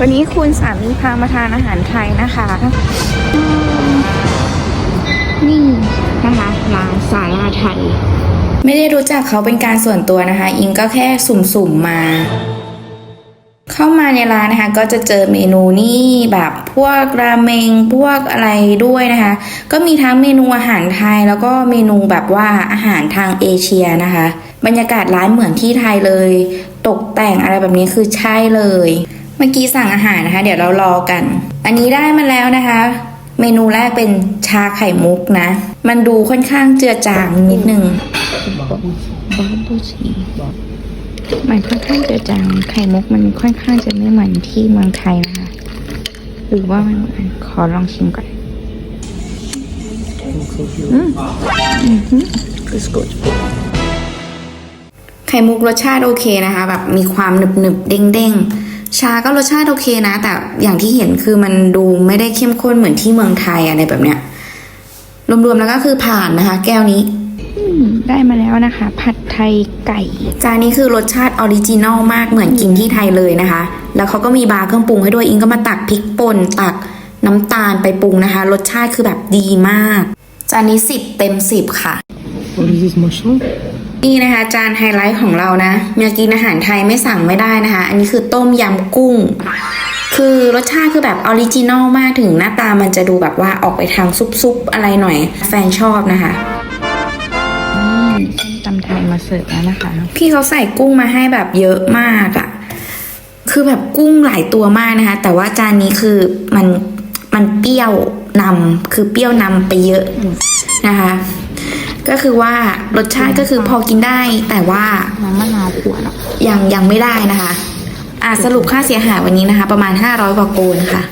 วันนี้คุณสามีพามาทานอาหารไทยนะคะ นี่นะคะร้านสาลาไทย ไม่ได้รู้จักเขาเป็นการส่วนตัวนะคะ อิงก็แค่สุ่มๆมา เข้ามาในร้านนะคะ ก็จะเจอเมนูนี่แบบพวกราเมงพวกอะไรด้วยนะคะ ก็มีทั้งเมนูอาหารไทยแล้วก็เมนูแบบว่าอาหารทางเอเชียนะคะ บรรยากาศร้านเหมือนที่ไทยเลย ตกแต่งอะไรแบบนี้คือใช่เลย เมื่อกี้สั่งอาหารนะคะ เดี๋ยวเรารอกัน อันนี้ได้มาแล้วนะคะ เมนูแรกเป็นชาไข่มุกนะ มันดูค่อนข้างเจือจางนิดนึงบาบูชีมันค่อนข้างเจือจางไข่มุกมันค่อนข้างจะไม่เหมือนที่เมืองไทยนะคะหรือว่ามันเหมือนขอลองชิมก่อนอืมอืมอืม It's good ไข่มุกรสชาติโอเคนะคะ แบบมีความหนึบหนึบๆเด้งเด้งๆชาก็รสชาติโอเคนะ แต่อย่างที่เห็นคือมันดูไม่ได้เข้มข้นเหมือนที่เมืองไทยอะไรแบบเนี้ยรวมๆแล้วก็คือผ่านนะคะ แก้วนี้ได้มาแล้วนะคะ ผัดไทยไก่ จานนี้คือรสชาติออริจินอลมากเหมือนกินที่ไทยเลยนะคะ แล้วเขาก็มีบาร์เครื่องปรุงให้ด้วยอิงก็มาตักพริกป่นตักน้ำตาลไปปรุงนะคะ รสชาติคือแบบดีมาก จานนี้สิบเต็มสิบค่ะ What is this mushroom? นี่นะคะ จานไฮไลท์ของเรานะเมื่อกินอาหารไทยไม่สั่งไม่ได้นะคะ อันนี้คือต้มยำกุ้ง คือรสชาติคือแบบออริจินอลมากถึงหน้าตามันจะดูแบบว่าออกไปทางซุปๆอะไรหน่อย แฟนชอบนะคะนี่ส้มตำไทยมาเสิร์ฟแล้วนะคะ พี่เขาใส่กุ้งมาให้แบบเยอะมากอะคือแบบกุ้งหลายตัวมากนะคะ แต่ว่าจานนี้คือมันมันเปรี้ยวนำคือเปรี้ยวนำไปเยอะนะคะ ก็คือว่ารสชาติก็คือพอกินได้ แต่ว่าน้ำมะนาวขวดอะยังยังไม่ได้นะคะ อ่าสรุปค่าเสียหายวันนี้นะคะ ประมาณ 500กว่าโกนค่ะ